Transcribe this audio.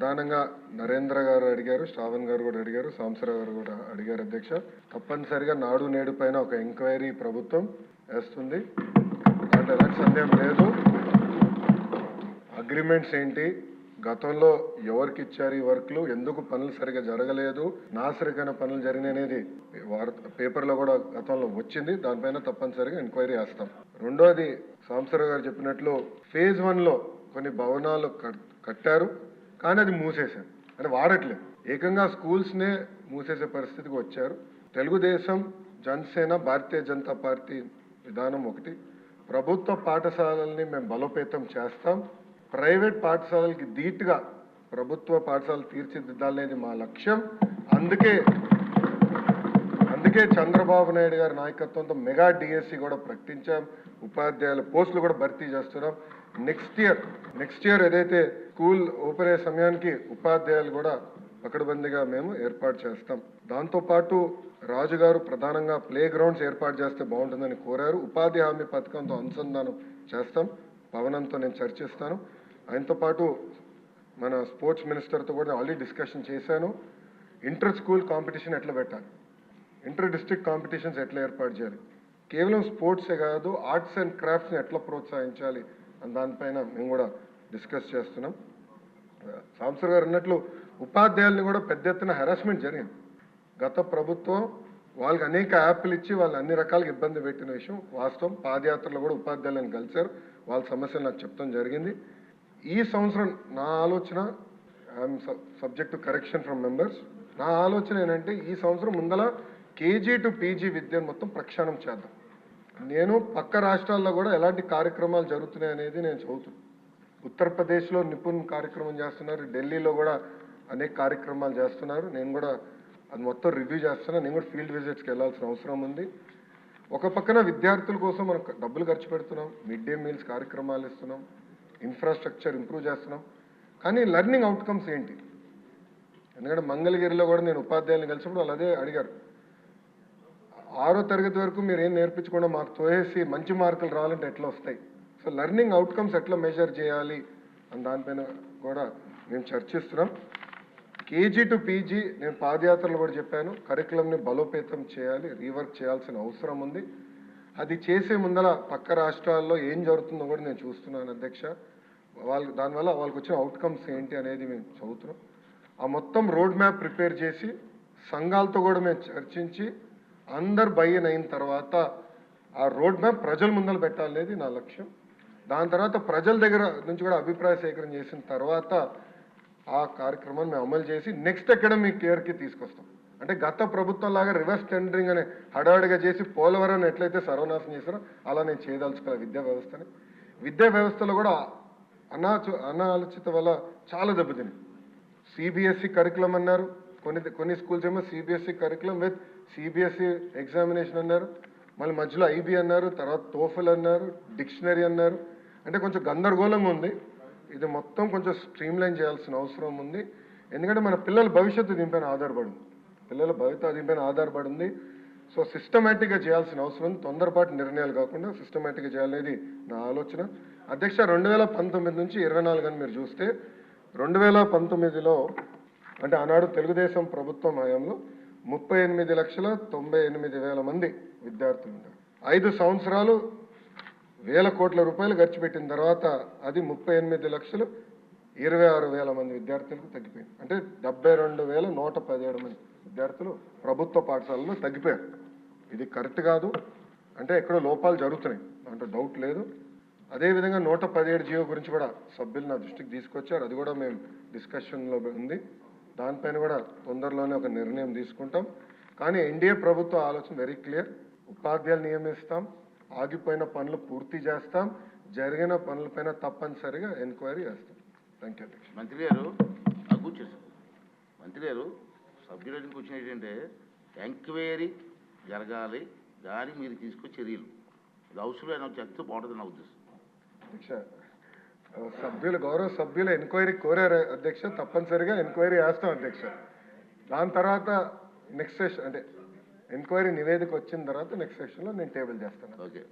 ప్రధానంగా నరేంద్ర గారు అడిగారు శ్రావణ్ గారు కూడా అడిగారు సాంసరావు గారు కూడా అడిగారు అధ్యక్ష. తప్పనిసరిగా నాడు నేడు పైన ఒక ఎంక్వైరీ ప్రభుత్వం వేస్తుంది. అంటే ఎలాంటి సందేహం లేదు. అగ్రిమెంట్స్ ఏంటి? గతంలో ఎవరికి ఇచ్చారు ఈ వర్క్లు? ఎందుకు పనులు సరిగా జరగలేదు? నాసరికైన పనులు జరిగినాయి అనేది వార్త పేపర్లో కూడా గతంలో వచ్చింది. దానిపైన తప్పనిసరిగా ఎంక్వైరీ చేస్తాం. రెండోది సాంసరావు గారు చెప్పినట్లు ఫేజ్ వన్లో కొన్ని భవనాలు కట్- కట్టారు. కానీ అది మూసేశారు. అంటే వాడట్లేదు. ఏకంగా స్కూల్స్నే మూసేసే పరిస్థితికి వచ్చారు. తెలుగుదేశం జనసేన భారతీయ జనతా పార్టీ విధానం ఒకటి. ప్రభుత్వ పాఠశాలల్ని మేము బలోపేతం చేస్తాం. ప్రైవేట్ పాఠశాలలకి ధీటుగా ప్రభుత్వ పాఠశాలలు తీర్చిదిద్దాలనేది మా లక్ష్యం. అందుకే అందుకే చంద్రబాబు నాయుడు గారి నాయకత్వంతో మెగా డిఎస్సి కూడా ప్రకటించాం. ఉపాధ్యాయుల పోస్టులు కూడా భర్తీ చేస్తున్నాం. నెక్స్ట్ ఇయర్ నెక్స్ట్ ఇయర్ ఏదైతే స్కూల్ ఓపెన్ అయ్యే సమయానికి ఉపాధ్యాయులు కూడా పకడ్బందీగా మేము ఏర్పాటు చేస్తాం. దాంతోపాటు రాజుగారు ప్రధానంగా ప్లే గ్రౌండ్స్ ఏర్పాటు చేస్తే బాగుంటుందని కోరారు. ఉపాధి హామీ పథకంతో అనుసంధానం చేస్తాం. పవనంతో నేను చర్చిస్తాను. ఆయనతో పాటు మన స్పోర్ట్స్ మినిస్టర్తో కూడా ఆల్రెడీ డిస్కషన్ చేశాను. ఇంటర్ స్కూల్ కాంపిటీషన్ ఎట్లా పెట్టాలి? ఇంటర్ డిస్ట్రిక్ట్ కాంపిటీషన్స్ ఎట్లా ఏర్పాటు చేయాలి? కేవలం స్పోర్ట్సే కాదు ఆర్ట్స్ అండ్ క్రాఫ్ట్స్ని ఎట్లా ప్రోత్సహించాలి? దానిపైన మేము కూడా డిస్కస్ చేస్తున్నాం. సాంసర్ గారు అన్నట్లు ఉపాధ్యాయుల్ని కూడా పెద్ద ఎత్తున హెరాస్మెంట్ జరిగింది. గత ప్రభుత్వం వాళ్ళకి అనేక యాప్లు ఇచ్చి వాళ్ళు అన్ని రకాలుగా ఇబ్బంది పెట్టిన విషయం వాస్తవం. పాదయాత్రలో కూడా ఉపాధ్యాయులను కలిశారు. వాళ్ళ సమస్యలు నాకు చెప్తాం జరిగింది. ఈ సంవత్సరం నా ఆలోచన I'm subject to correction from members నా ఆలోచన ఏంటంటే ఈ సంవత్సరం ముందల కేజీ టు పీజీ విద్యను మొత్తం ప్రక్షాళన చేద్దాం. నేను పక్క రాష్ట్రాల్లో కూడా ఎలాంటి కార్యక్రమాలు జరుగుతున్నాయి అనేది నేను చదువుతున్నాను ఉత్తరప్రదేశ్లో నిపుణ్ కార్యక్రమం చేస్తున్నారు ఢిల్లీలో కూడా అనేక కార్యక్రమాలు చేస్తున్నారు. నేను కూడా అది మొత్తం రివ్యూ చేస్తున్నా. నేను కూడా ఫీల్డ్ విజిట్స్కి వెళ్ళాల్సిన అవసరం ఉంది. ఒక పక్కన విద్యార్థుల కోసం మనం డబ్బులు ఖర్చు పెడుతున్నాం మిడ్ డే మీల్స్ కార్యక్రమాలు ఇస్తున్నాం ఇన్ఫ్రాస్ట్రక్చర్ ఇంప్రూవ్ చేస్తున్నాం. కానీ లెర్నింగ్ అవుట్కమ్స్ ఏంటి? ఎందుకంటే మంగళగిరిలో కూడా నేను ఉపాధ్యాయులను కలిసినప్పుడు వాళ్ళు అదే అడిగారు. ఆరో తరగతి వరకు మీరు ఏం నేర్పించకుండా మాకు తోసేసి మంచి మార్కులు రావాలంటే ఎట్లా వస్తాయి? సో లెర్నింగ్ అవుట్కమ్స్ ఎట్లా మెజర్ చేయాలి? అని దానిపైన కూడా మేము చర్చిస్తున్నాం. కేజీ టు పీజీ నేను పాదయాత్రలు కూడా చెప్పాను. కరికులంని బలోపేతం చేయాలి రీవర్క్ చేయాల్సిన అవసరం ఉంది. అది చేసే ముందల పక్క రాష్ట్రాల్లో ఏం జరుగుతుందో కూడా నేను చూస్తున్నాను అధ్యక్ష. వాళ్ళు దానివల్ల వాళ్ళకి వచ్చిన అవుట్కమ్స్ ఏంటి అనేది మేము చదువుతున్నాం. ఆ మొత్తం రోడ్ మ్యాప్ ప్రిపేర్ చేసి సంఘాలతో కూడా మేము చర్చించి అందరు బయ్యన్ అయిన తర్వాత ఆ రోడ్ మ్యాప్ ప్రజల ముందర పెట్టాలనేది నా లక్ష్యం. దాని తర్వాత ప్రజల దగ్గర నుంచి కూడా అభిప్రాయ సేకరణ చేసిన తర్వాత ఆ కార్యక్రమాన్ని మేము అమలు చేసి నెక్స్ట్ అకాడమిక్ ఇయర్కి తీసుకొస్తాం. అంటే గత ప్రభుత్వం లాగా రివర్స్ టెండరింగ్ అనే హడావిడిగా చేసి పోలవరం ఎట్లయితే సర్వనాశం చేశారో అలా నేను చేయదలుచుకోవాలి విద్యా వ్యవస్థని. విద్యా వ్యవస్థలో కూడా అనాచ అనాలోచిత వల్ల చాలా దెబ్బతింది. సిబిఎస్ఈ కరికులం అన్నారు. కొన్ని కొన్ని స్కూల్స్ ఏమో CBSE curriculum with CBSE examination అన్నారు. మళ్ళీ మధ్యలో ఐబీ అన్నారు తర్వాత తోఫల్ అన్నారు డిక్షనరీ అన్నారు. అంటే కొంచెం గందరగోళంగా ఉంది. ఇది మొత్తం కొంచెం స్ట్రీమ్లైన్ చేయాల్సిన అవసరం ఉంది. ఎందుకంటే మన పిల్లల భవిష్యత్తు దీనిపైన ఆధారపడింది. పిల్లల భవిత దీనిపైన ఆధారపడింది. సో సిస్టమేటిక్గా చేయాల్సిన అవసరం ఉంది. తొందరపాటు నిర్ణయాలు కాకుండా సిస్టమేటిక్గా చేయాలనేది నా ఆలోచన. అధ్యక్ష రెండు వేల పంతొమ్మిది నుంచి ఇరవై నాలుగు అని మీరు చూస్తే రెండు వేల పంతొమ్మిదిలో అంటే ఆనాడు తెలుగుదేశం ప్రభుత్వం హయాంలో ముప్పై ఎనిమిది లక్షల తొంభై ఎనిమిది వేల మంది విద్యార్థులు ఉన్నారు ఐదు సంవత్సరాలు వేల కోట్ల రూపాయలు ఖర్చు పెట్టిన తర్వాత అది ముప్పై ఎనిమిది లక్షలు ఇరవై ఆరు వేల మంది విద్యార్థులకు తగ్గిపోయింది. అంటే డెబ్బై రెండు వేల నూట పదిహేడు మంది విద్యార్థులు ప్రభుత్వ పాఠశాలలో తగ్గిపోయారు. ఇది కరెక్ట్ కాదు. అంటే ఎక్కడో లోపాలు జరుగుతున్నాయి. దాంట్లో డౌట్ లేదు. అదేవిధంగా నూట పదిహేడు జీవో గురించి కూడా సభ్యులు నా దృష్టికి తీసుకొచ్చారు. అది కూడా మేము డిస్కషన్లో ఉంది. దానిపైన కూడా తొందరలోనే ఒక నిర్ణయం తీసుకుంటాం. కానీ ఎన్డీఏ ప్రభుత్వ ఆలోచన వెరీ క్లియర్ ఉపాధ్యాయులు నియమిస్తాం. ఆగిపోయిన పనులు పూర్తి చేస్తాం. జరిగిన పనులపైన తప్పనిసరిగా ఎంక్వైరీ చేస్తాం. థ్యాంక్ యూ అధ్యక్ష. మంత్రి గారు కూర్చోండి. మంత్రి గారు సభ్యులకి వచ్చిన ఏంటంటే ఎంక్వైరీ జరగాలి దాని మీరు తీసుకొచ్చే చర్యలు ఇది అవసరమైన చెప్తే బాగుంటుంది నా ఉద్దేశం. సభ్యులు గౌరవ సభ్యులు ఎంక్వైరీ కోరారు అధ్యక్ష. తప్పనిసరిగా ఎంక్వైరీ చేస్తాం అధ్యక్ష. దాని తర్వాత నెక్స్ట్ సెషన్ అంటే ఎంక్వైరీ నివేదిక వచ్చిన తర్వాత నెక్స్ట్ సెషన్లో నేను టేబుల్ చేస్తాను. ఓకే